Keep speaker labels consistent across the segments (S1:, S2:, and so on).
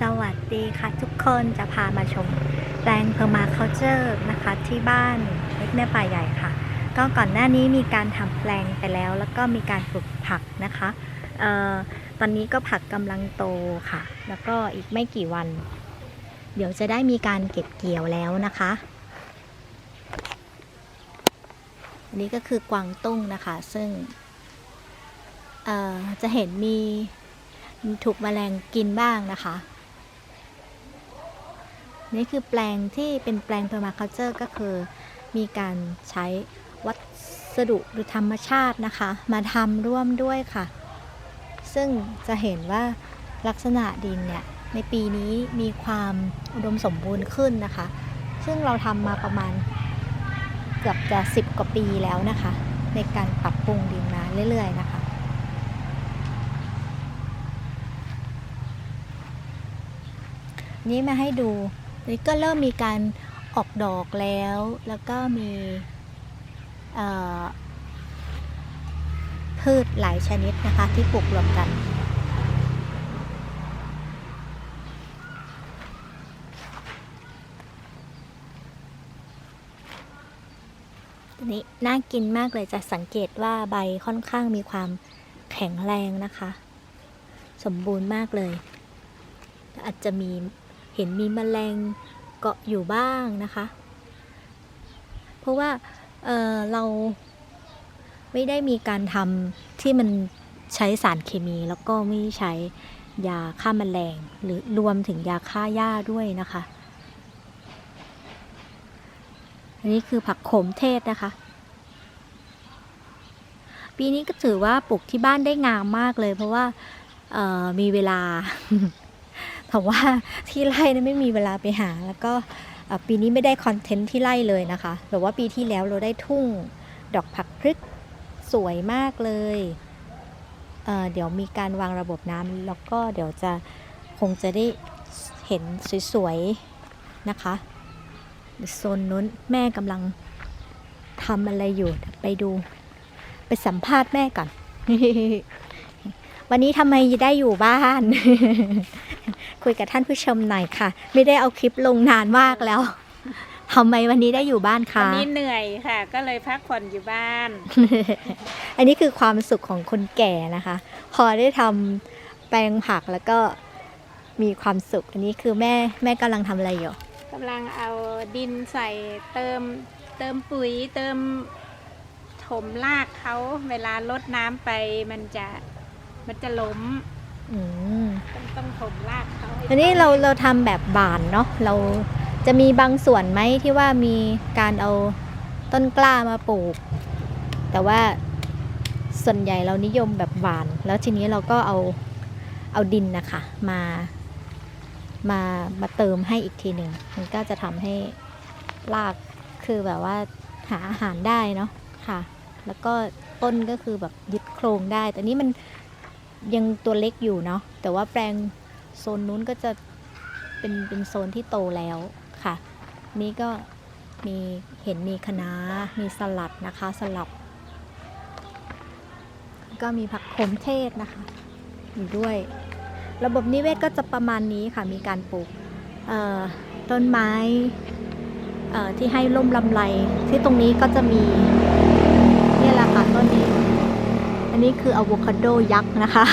S1: สวัสดีค่ะทุกคนจะพามาชมแปลงเพอร์มาเคาเจอร์นะคะที่บ้านเล็กแม่ป่าใหญ่ค่ะ ก็ก่อนหน้านี้มีการทำแปลงไปแล้ว แล้วก็มีการปลูกผักนะคะเอ่อตอนนี้ก็ผักกำลังโตค่ะ แล้วก็อีกไม่กี่วัน เดี๋ยวจะได้มีการเก็บเกี่ยวแล้วนะคะอันนี้ก็คือกวางตุ้งนะคะ ซึ่งจะเห็นมีถูกแมลงกินบ้างนะคะ นี่คือแปลงที่เป็นแปลง permaculture ก็คือ มีการใช้วัสดุหรือธรรมชาตินะคะ มาทำร่วมด้วยค่ะ ซึ่งจะเห็นว่าลักษณะดินเนี่ยในปีนี้มีความอุดมสมบูรณ์ขึ้นนะคะ ซึ่งเราทำมาประมาณเกือบจะ 10 กว่าปีแล้วนะคะ ในการปรับปรุงดินมาเรื่อย ๆ นะคะนี่มาให้ดู นี่ก็เริ่มมีการออกดอกแล้ว แล้วก็มีพืชหลายชนิดนะคะที่ปลูกรวมกันตัวนี้น่ากินมากเลยจะสังเกตว่าใบค่อนข้างมีความแข็งแรงนะคะ สมบูรณ์มากเลย อาจจะมี เห็นมีแมลงเกาะอยู่บ้างนะคะ เพราะว่าเเราไม่ได้มีการทำที่มันใช้สารเคมีแล้วก็ไม่ใช้ยาฆ่าแมลง หรือรวมถึงยาฆ่าหญ้าด้วยนะคะ อันนี้คือผักโขมเทศนะคะ ปีนี้ก็ถือว่าปลูกที่บ้านได้งามมากเลย เพราะว่ามีเวลา แต่ว่าที่ไร่นั้นไม่มีเวลาไปหา แล้วก็ปีนี้ไม่ได้คอนเทนต์ที่ไร่เลยนะคะแต่ว่าปีที่แล้วเราได้ทุ่งดอกผักพริกสวยมากเลยเเดี๋ยวมีการวางระบบน้ำแล้วก็เดี๋ยวจะคงจะได้เห็นสวยๆนะคะโซนนู้นแม่กำลังทำอะไรอยู่ไปดู ไปสัมภาษณ์แม่ก่อนวันนี้ทำไมได้อยู่บ้าน คุยกับท่านผู้ชมหน่อยค่ะ ไม่ได้เอาคลิปลงนานมากแล้วทำไมวันนี้ได้อยู่บ้าน
S2: วั
S1: คะ
S2: นนี้เหนื่อยค่ะ ก็เลยพักผ่อนอยู่บ้าน
S1: อันนี้คือความสุขของคนแก่นะคะ พอได้ทำแปลงผักแล้วก็มีความสุข อันนี้คือแม่แม่กำลังทำอะไรอยู่
S2: กำลังเอาดินใส่เติมเติมปุ๋ยเติมถมรากเขาเวลาลดน้ำไปมันจะมันจะล้ม
S1: อืม
S2: ต้องต้องถมรากเขาให้
S1: อันนี้เราเราทำแบบบานเนาะเราจะมีบางส่วนไหมที่ว่ามีการเอาต้นกล้ามาปลูก แต่ว่าส่วนใหญ่เรานิยมแบบบาน แล้วทีนี้เราก็เอาเอาดินนะคะ มามามาเติมให้อีกทีหนึ่งมันก็จะทำให้รากคือแบบว่าหาอาหารได้เนาะค่ะ แล้วก็ต้นก็คือแบบยึดโครงได้ แต่นี้มัน ยังตัวเล็กอยู่เนาะแต่ว่าแปลงโซนนู้นก็จะเป็นเป็นโซนที่โตแล้วค่ะ นี่ก็มีเห็นมีคะน้ามีสลัดนะคะสลับ ก็มีผักขมเทศนะคะอยู่ด้วย ระบบนิเวศก็จะประมาณนี้ค่ะมีการปลูกต้นไม้ที่ให้ร่มลำไรที่ตรงนี้ก็จะมีนี่แหละค่ะต้นนี้ อันนี้คืออะโวคาโดยักษ์นะคะ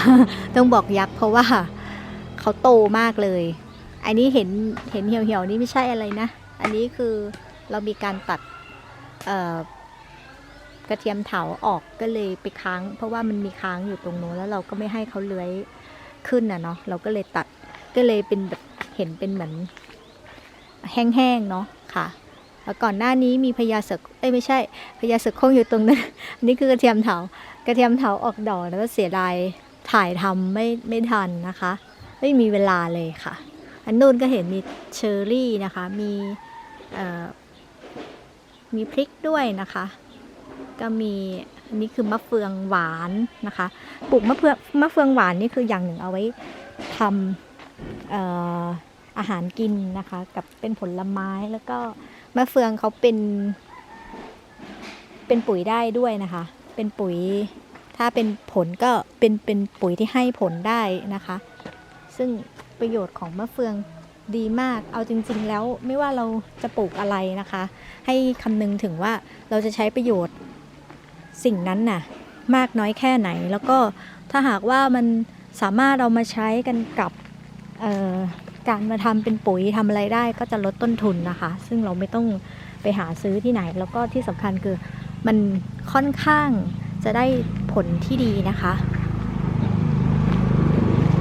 S1: ต้องบอกยักษ์เพราะว่าเขาโตมากเลย อันนี้เห็นเห็นเหี่ยวๆนี่ไม่ใช่อะไรนะ อันนี้คือเรามีการตัดกระเทียมเถาออกก็เลยไปค้าง เพราะว่ามันมีค้างอยู่ตรงโน้นแล้วเราก็ไม่ให้เขาเลื้อยขึ้นนะเนาะเราก็เลยตัดก็เลยเป็นแบบเห็นเป็นเหมือนแห้งๆเนาะค่ะแล้วก่อนหน้านี้มีพญาเสือเอ้ยไม่ใช่พญาเสือโคร่งอยู่ตรงนั้นอันนี้คือกระเทียมเถา ระเทียมเถาออกดอกแล้วก็เสียดายถ่ายทำไม่ไม่ทันนะคะ ไม่มีเวลาเลยค่ะ อันนู้นก็เห็นมีเชอร์รี่นะคะ มีเอ่อมีพริกด้วยนะคะ ก็มีอันนี้คือมะเฟืองหวานนะคะ ปลูกมะเฟืองมะเฟืองหวานนี่คืออย่างหนึ่งเอาไว้ทำเอ่ออาหารกินนะคะ กับเป็นผลไม้แล้วก็มะเฟืองเขาเป็น เป็นปุ๋ยได้ด้วยนะคะ เป็นปุ๋ย ถ้าเป็นผลก็เป็นเป็นปุ๋ยที่ให้ผลได้นะคะ ซึ่งประโยชน์ของมะเฟืองดีมาก เอาจริง ๆ แล้วไม่ว่าเราจะปลูกอะไรนะคะ ให้คำนึงถึงว่าเราจะใช้ประโยชน์สิ่งนั้นน่ะมากน้อยแค่ไหน แล้วก็ถ้าหากว่ามันสามารถเอามาใช้กันกับการมาทำเป็นปุ๋ยทำอะไรได้ก็จะลดต้นทุนนะคะ ซึ่งเราไม่ต้องไปหาซื้อที่ไหน แล้วก็ที่สำคัญคือมันค่อนข้าง จะได้ผลที่ดีนะคะ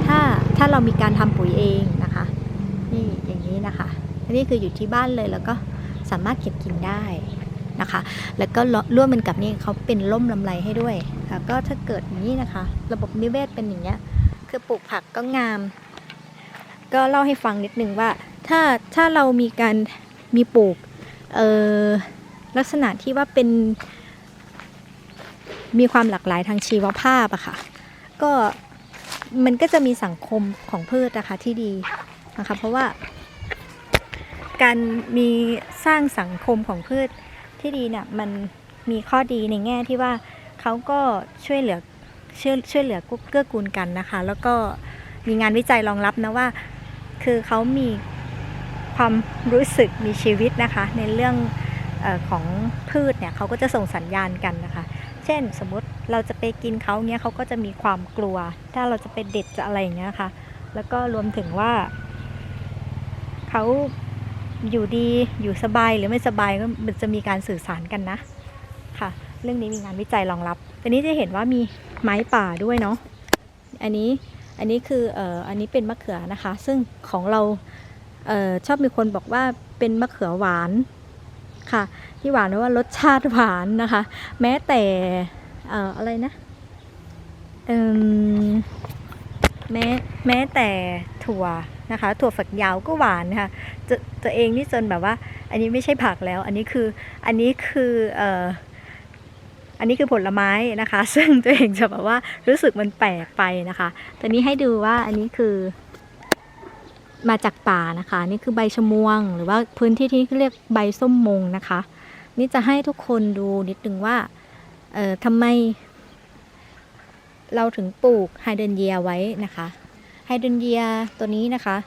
S1: ถ้าถ้าเรามีการทำปุ๋ยเองนะคะ นี่อย่างนี้นะคะอันนี้คืออยู่ที่บ้านเลยแล้วก็สามารถเก็บกินได้นะคะ แล้วก็ร่วมมันกับนี่เขาเป็นร่มลำไรให้ด้วยค่ะก็ถ้าเกิดอย่างนี้นะคะ ระบบนิเวศเป็นอย่างเงี้ยคือปลูกผักก็งาม ก็เล่าให้ฟังนิดนึงว่า ถ้าถ้าเรามีการมีปลูกเออลักษณะที่ว่าเป็น มีความหลากหลายทางชีวภาพอะค่ะ ก็มันก็จะมีสังคมของพืชนะคะที่ดีนะคะ เพราะว่า การมีสร้างสังคมของพืชที่ดีเนี่ยมันมีข้อดีในแง่ที่ว่าเขาก็ช่วยเหลือช่วยช่วยเหลือเกื้อกูลกันนะคะ แล้วก็มีงานวิจัยรองรับนะว่า คือเขามีความรู้สึกมีชีวิตนะคะ ในเรื่องออของพืชเนี่ยเขาก็จะส่งสัญญาณกันนะคะ ช่น สมมติเราจะไปกินเขาเนี้ยเขาก็จะมีความกลัว ถ้าเราจะไปเด็ดจะอะไรอย่างเงี้ยค่ะ แล้วก็รวมถึงว่าเขาอยู่ดีอยู่สบายหรือไม่สบายก็มันจะมีการสื่อสารกันนะค่ะ เรื่องนี้มีงานวิจัยรองรับตอนนี้จะเห็นว่ามีไม้ป่าด้วยเนาะอันนี้อันนี้คือเอ่ออันนี้เป็นมะเขือนะคะ ซึ่งของเราเออชอบมีคนบอกว่าเป็นมะเขือหวาน ค่ะ ที่หวานเพราะว่ารสชาติหวานนะคะ แม้แต่เอ่ออะไรนะเอิ่มแม้แม้แต่ถั่วนะคะ ถั่วฝักยาวก็หวานค่ะจะตัวเองนี่จนแบบว่า อันนี้ไม่ใช่ผักแล้ว อันนี้คืออันนี้คือเอ่ออันนี้คือผลไม้นะคะ ซึ่งตัวเองจะแบบว่ารู้สึกมันแปลกไปนะคะตอนนี้ให้ดูว่าอันนี้คือ มาจากป่านะคะ นี่คือใบชะมวง หรือว่าพื้นที่ที่เรียกใบส้มมงนะคะ นี่จะให้ทุกคนดูนิดนึงว่าเอ่อทำไม เราถึงปลูกไฮเดรนเยียไว้นะคะไฮเดรนเยียตัวนี้นะคะ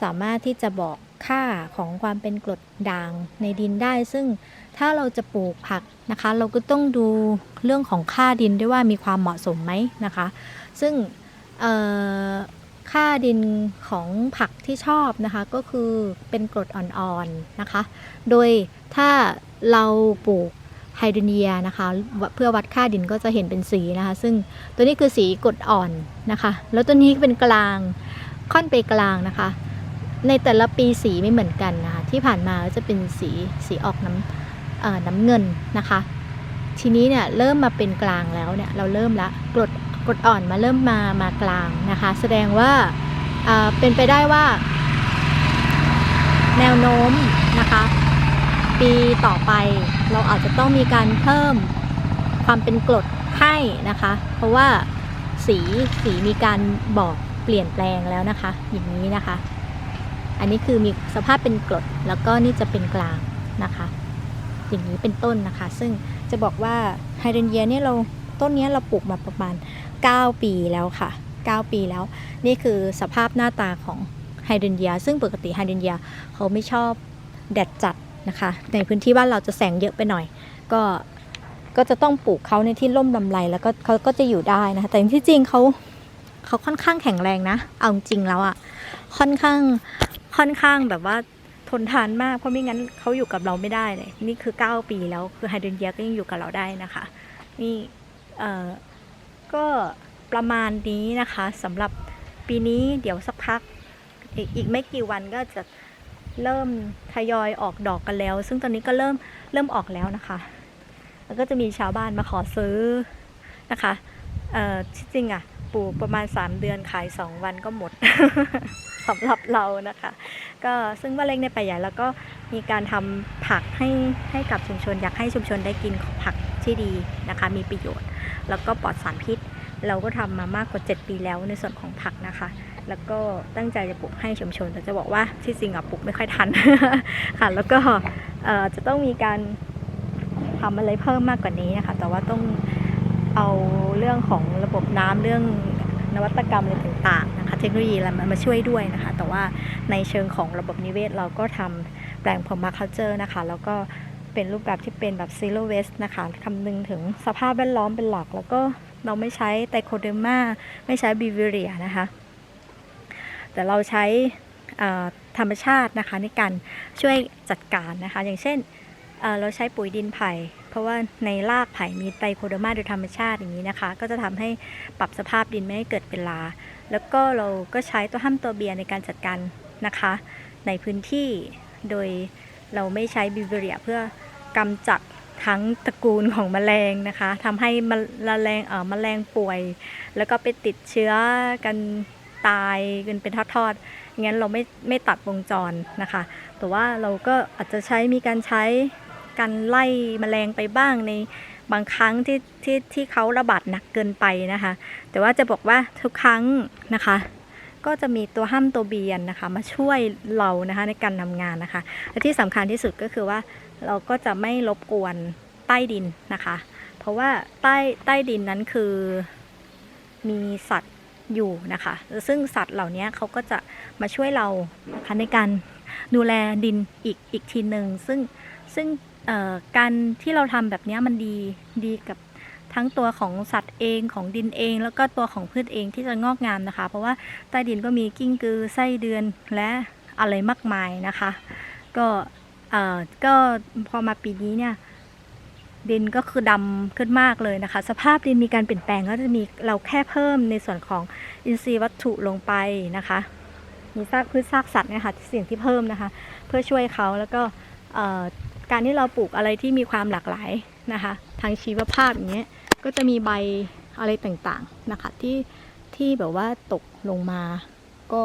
S1: สามารถที่จะบอกค่าของความเป็นกรดด่างในดินได้ ซึ่งถ้าเราจะปลูกผักนะคะ เราก็ต้องดูเรื่องของค่าดินด้วยว่ามีความเหมาะสมไหมนะคะ ซึ่งเอ่อ ค่าดินของผักที่ชอบนะคะก็คือเป็นกรดอ่อนๆนะคะ โดยถ้าเราปลูกไฮดรเนียนะคะเพื่อวัดค่าดินก็จะเห็นเป็นสีนะคะ ซึ่งตัวนี้คือสีกรดอ่อนนะคะ แล้วตัวนี้เป็นกลางค่อนไปกลางนะคะ ในแต่ละปีสีไม่เหมือนกันนะคะที่ผ่านมาจะเป็นสีสีออกน้ำน้ำเงินนะคะ ทีนี้เนี่ยเริ่มมาเป็นกลางแล้วเนี่ยเราเริ่มละกรด กรดอ่อนมาเริ่มมามากลางนะคะ แสดงว่าเอ่อเป็นไปได้ว่า แนวโน้มนะคะ ปีต่อไปเราอาจจะต้องมีการเพิ่มความเป็นกรดให้นะคะ เพราะว่าสีสีมีการบอกเปลี่ยนแปลงแล้วนะคะ อย่างนี้นะคะ อันนี้คือมีสภาพเป็นกรดแล้วก็นี่จะเป็นกลางนะคะ อย่างนี้เป็นต้นนะคะ ซึ่งจะบอกว่าไฮเดรนเยียเนี่ยเรา ต้นนี้เราปลูกมาประมาณ 9 ปีแล้วค่ะ 9 ปีแล้ว นี่คือสภาพหน้าตาของไฮเดรนเยีย ซึ่งปกติไฮเดรนเยียเขาไม่ชอบแดดจัดนะคะ ในพื้นที่บ้านเราจะแสงเยอะไปหน่อย ก็ก็จะต้องปลูกเขาในที่ร่มลำไรแล้วก็เขาก็จะอยู่ได้นะคะแต่ที่จริงเขาเขาค่อนข้างแข็งแรงนะ เอาจริงแล้วอะ่ะค่อนข้างค่อนข้างแบบว่าทนทานมากเพราะไม่งั้นเขาอยู่กับเราไม่ได้เลยนี่คือ 9 ปีแล้วคือไฮเดรนเยียก็ยังอยู่กับเราได้นะคะ นี่ ก็ประมาณนี้นะคะสำหรับปีนี้เดี๋ยวสักพักอีกไม่กี่วันก็จะเริ่มทยอยออกดอกกันแล้ว ซึ่งตอนนี้ก็เริ่มเริ่มออกแล้วนะคะ แล้วก็จะมีชาวบ้านมาขอซื้อนะคะเอ่อที่จริงอะปลูกประมาณ 3 เดือนขาย 2 วันก็หมดสำหรับเรานะคะ ก็ซึ่งว่าเล็กในป่าใหญ่แล้วก็มีการทำผักให้ให้กับชุมชนอยากให้ชุมชนได้กินผักที่ดีนะคะ มีประโยชน์ แล้วก็ปลอดสารพิษ เราก็ทำมามากกว่า 7 ปีแล้วในส่วนของผักนะคะ แล้วก็ตั้งใจจะปลูกให้ชุมชน แต่จะบอกว่าที่จริงอะปลูกไม่ค่อยทันค่ะ แล้วก็จะต้องมีการทำอะไรเพิ่มมากกว่านี้นะคะแต่ว่าต้องเอาเรื่องของระบบน้ำเรื่องนวัตกรรมอะไรต่างๆนะคะ เทคโนโลยีอะไรมันมาช่วยด้วยนะคะ แต่ว่าในเชิงของระบบนิเวศเราก็ทำแปลงพอมาคัลเจอร์นะคะ แล้วก็ เป็นรูปแบบที่เป็นแบบ zero waste นะคะคำนึงถึงสภาพแวดล้อมเป็นหลัก แล้วก็เราไม่ใช้ไตโคเดอร์มาไม่ใช้บิวิเรียนะคะ แต่เราใช้ธรรมชาตินะคะในการช่วยจัดการนะคะ อย่างเช่นเเราใช้ปุ๋ยดินไผ่ เพราะว่าในรากไผ่มีไตรโคเดอร์มาโดยธรรมชาติอย่างนี้นะคะ ก็จะทำให้ปรับสภาพดินไม่ให้เกิดเป็นลา แล้วก็เราก็ใช้ตัวห้ามตัวเบียร์ในการจัดการนะคะ ในพื้นที่โดย เราไม่ใช้บิวเวเรียเพื่อกำจัดทั้งตระกูลของแมลงนะคะทำให้มแมลงเอ่อแมลงป่วย แล้วก็ไปติดเชื้อกันตายกันเป็นทอดๆงั้นเราไม่ไม่ตัดวงจรนะคะ แต่ว่าเราก็อาจจะใช้มีการใช้การไล่แมลงไปบ้างในบางครั้งที่ที่ที่เขาระบาดหนักเกินไปนะคะ แต่ว่าจะบอกว่าทุกครั้งนะคะ ก็จะมีตัวห้ามตัวเบียนนะคะมาช่วยเรานะคะในการทำงานนะคะ และที่สำคัญที่สุดก็คือว่าเราก็จะไม่รบกวนใต้ดินนะคะ เพราะว่าใต้ใต้ดินนั้นคือมีสัตว์อยู่นะคะ ซึ่งสัตว์เหล่านี้เขาก็จะมาช่วยเรานะคะในการดูแลดินอีกอีกทีหนึ่งซึ่งซึ่งการที่เราทำแบบนี้มันดีดีกับ ทั้งตัวของสัตว์เองของดินเอง แล้วก็ตัวของพืชเองที่จะงอกงามนะคะ เพราะว่าใต้ดินก็มีกิ้งกือไส้เดือนและอะไรมากมายนะคะ ก็เอ่อก็พอมาปีนี้เนี่ยดินก็คือดำขึ้นมากเลยนะคะ สภาพดินมีการเปลี่ยนแปลงก็จะมีเราแค่เพิ่มในส่วนของอินทรีย์วัตถุลงไปนะคะ มีซากพืชซากสัตว์นะคะสิ่งที่เพิ่มนะคะ เพื่อช่วยเขาแล้วก็การที่เราปลูกอะไรที่มีความหลากหลายนะคะ ทางชีวภาพอย่างเงี้ย ก็จะมีใบอะไรต่างๆนะคะที่ที่แบบว่าตกลงมา ก็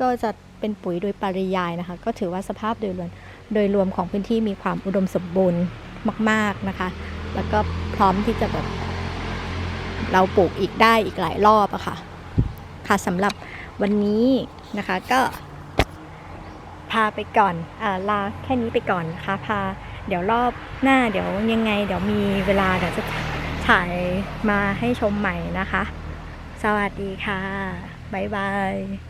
S1: ก็จะเป็นปุ๋ยโดยปริยายนะคะ ก็ถือว่าสภาพโดยรวมโดยรวมของพื้นที่มีความอุดมสมบูรณ์มาก ๆนะคะ แล้วก็พร้อมที่จะแบบเราปลูกอีกได้อีกหลายรอบอะค่ะ ค่ะสำหรับวันนี้นะคะก็พาไปก่อนอลาแค่นี้ไปก่อนนะคะ พาเดี๋ยวรอบหน้าเดี๋ยวยังไง เดี๋ยวมีเวลาเดี๋ยวจะ ถ่ายมาให้ชมใหม่นะคะ สวัสดีค่ะ บ๊ายบาย